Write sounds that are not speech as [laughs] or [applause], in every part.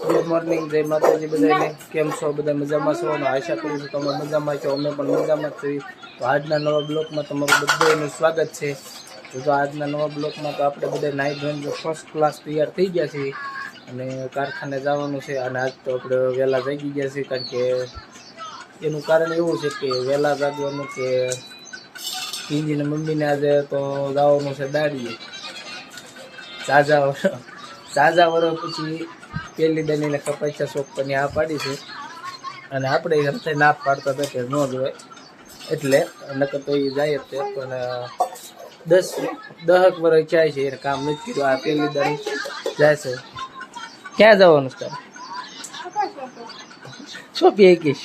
Good morning જય માતાજી બધાને. કેમ છો? બધા મજામાં છો? અને આશા કરું છું તમે મજામાં છો. અમે પણ મજામાં છીએ. તો આજના નવા બ્લોકમાં તમારું બધાનું સ્વાગત છે. તો આજના નવા બ્લોકમાં તો આપણે બધા નાઈ ધોઈને ફર્સ્ટ ક્લાસ તૈયાર થઈ ગયા છીએ. અને કારખાને જવાનું છે. અને આજ તો આપણે વહેલા જાગી ગયા છીએ કારણ કે એનું કારણ એવું છે કે વહેલા જાગવાનું કે કિંજીને મમ્મીને આજે તો જવાનું છે દાડીએ. સાજા વર- સાજા વરો પછી પેલી દનીને કપાચ્યા શોખ પરની આ પાડી છે. અને આપણે હમતે ના પાડતા હતા કે ન જોવે. એટલે નકર તો એ જાય તે પણ દસ, દહક વર્ષ જાય છે, એને કામ નથી કીધું આ પેલી દની જાય છે. ક્યાં જવાનું છે છોપી એકીશ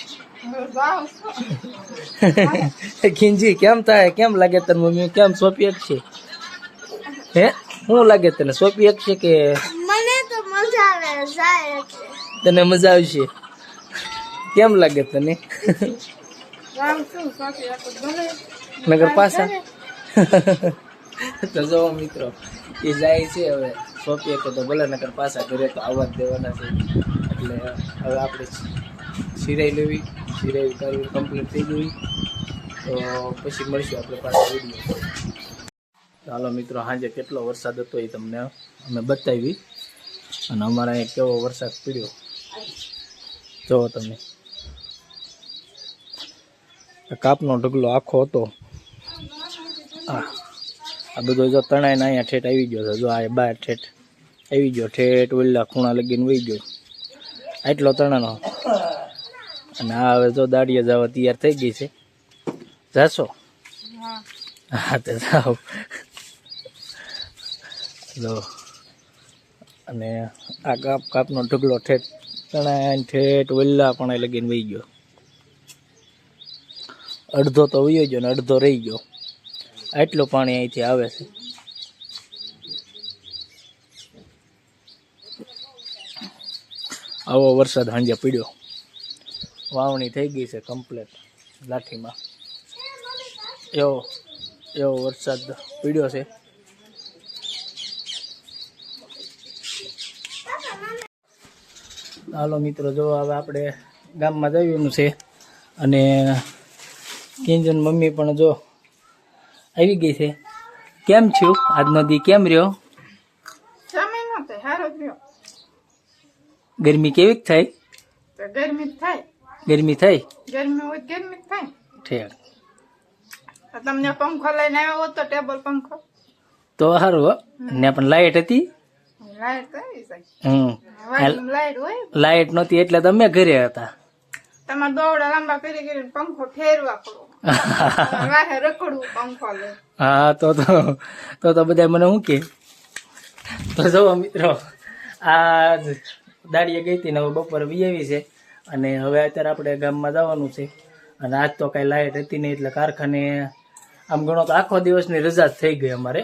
ખીંજી, કેમ થાય? કેમ લાગે તને મમ્મી? કેમ સોંપી એક છે? હે? શું લાગે તને સોંપી એક છે કે મને તો મજા આવે જાય એટલે તને મજા આવશે. કેમ લાગે તને? નગર પાછા તો જો મિત્રો એ જાય છે હવે સોંપીએ કે તો ભલે નગર પાછા ઘરે તો આવવા જ દેવાના છે. એટલે હવે આપણે સિરાઈ લેવી સિરાઈ કરવી કમ્પ્લીટ થઈ ગઈ. તો પછી મળશું આપણે પાછા વીડિયો ચાલો મિત્રો સાંજે કેટલો વરસાદ હતો એ તમને અમે બતાવી. અને અમારા અહીંયા કેવો વરસાદ પડ્યો? જુઓ તમે. કાપનો ઢગલો આખો હતો. આ આ બધો જો તણાઈને અહીંયા ઠેઠ આવી ગયો છે. જો આ બહાર ઠેઠ આવી ગયો. ઠેઠ ઓલા ખૂણા લગીને વહી ગયો. આટલો તણાનો. અને આ હવે જો દાડીએ જવા તૈયાર થઈ ગઈ છે. જાશો? હા. તે જાઓ. જો અને આ કાપ કાપનો ઢગલો ઠેઠ તણાય ઠેઠ વલ્લા પણ લગીને વહી ગયો. અડધો તો વયો ગયો ને અડધો રહી ગયો. આટલું પાણી અહીંથી આવે છે. આવો વરસાદ હાંજે પીડ્યો. વાવણી થઈ ગઈ છે કમ્પ્લેટ લાઠીમાં. એવો એવો વરસાદ પીડ્યો છે. હાલો મિત્રો જો હવે આપણે ગામમાં જવાનું છે અને કિંજન મમ્મી પણ જો આવી ગઈ છે. કેમ છું? આજનો દી કેમ રહ્યો? ગરમી કેવી થાય? ગરમી થાય. ગરમી થાય? ગરમી હોય ગરમી થાય. ઠેક તમને પંખો લઈને આવ્યો હોત તો ટેબલ પંખો. તો સારું હો. ને પણ લાઇટ હતી? લાઈટ નહોતી એટલે તમે ઘરે હતા. તમારે દોવડા લાંબા કરી કરીને પંખો ફેરવા પડો [laughs] રખડવું પંખો હા તો તો તો તો બધા મને શું કે? તો જો મિત્રો આ દાડીએ ગઈ હતી ને હવે બપોરે વીઆવી છે. અને હવે અત્યારે આપણે ગામમાં જવાનું છે. અને આજ તો કાંઈ લાઇટ હતી નહીં એટલે કારખાને આમ ગણો તો આખો દિવસની રજા જ થઈ ગઈ અમારે.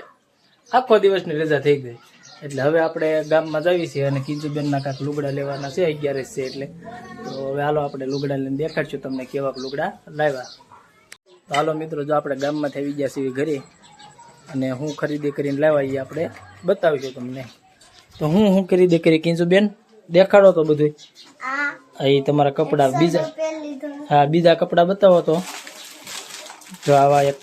આખો દિવસની રજા થઈ ગઈ. એટલે હવે આપણે ગામમાં જઈએ છીએ અને કિંજુબેનના કાંક લુગડા લેવાના છે અગિયારસ છે એટલે. તો હવે હાલો આપણે લુગડા લઈને દેખાડશું તમને કેવા લુગડા લાવ્યા. તો હાલો મિત્રો જો આપણે ગામમાંથી આવી ગયા છીએ ઘરે અને હું ખરીદી કરીને લાવ્યા એ આપણે બતાવીશું તમને. તો હું હું ખરીદી કરી કિંજુબેન દેખાડો તો બધું એ તમારા કપડાં બીજા હા બીજા કપડાં બતાવો તો. જો આવા એક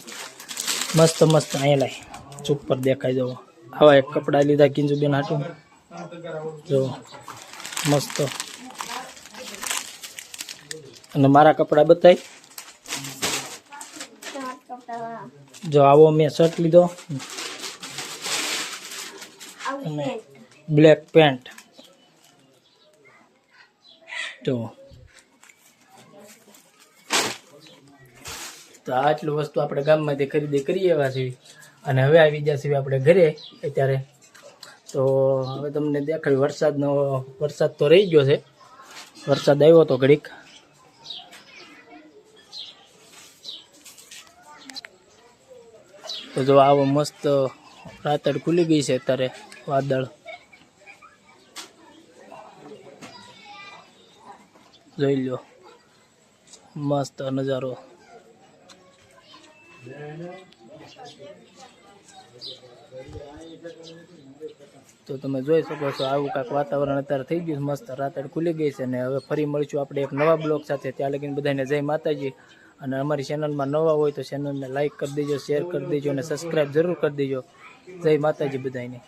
મસ્ત મસ્ત અહીંયા લાય. ચૂપ પર દેખાઈ જવો. આવા એક કપડાં લીધા કિંજુબેન હાટું. જો, મસ્ત. અને મારા કપડાં બતાવી જો, આવો મેં શર્ટ લીધો. અને બ્લેક પેન્ટ જો. તો આટલું વસ્તુ આપણે ગામમાંથી ખરીદી કરી એવા છીએ. અને હવે આવી ગયા છીએ આપણે ઘરે અત્યારે. તો હવે તમને દેખાડ્યું, વરસાદનો, વરસાદ તો રહી ગયો છે. વરસાદ આવ્યો હતો ઘડીક. તો જો આવો મસ્ત રાતડ ખુલી ગઈ છે અત્યારે વાદળ. જોઈ લો મસ્ત નજારો. તો તમે જોઈ શકો છો, આવું કાંઈક વાતાવરણ અત્યારે થઈ ગયું મસ્ત રાતડ ખુલી ગઈ છે અને હવે ફરી મળીશું આપણે એક નવા બ્લોગ સાથે. ત્યાં લગીને બધાને જય માતાજી અને અમારી ચેનલમાં નવા હોય તો ચેનલને લાઇક કરી દેજો, શેર કરી દેજો અને સબસ્ક્રાઈબ જરૂર કરી દેજો. જય માતાજી બધાને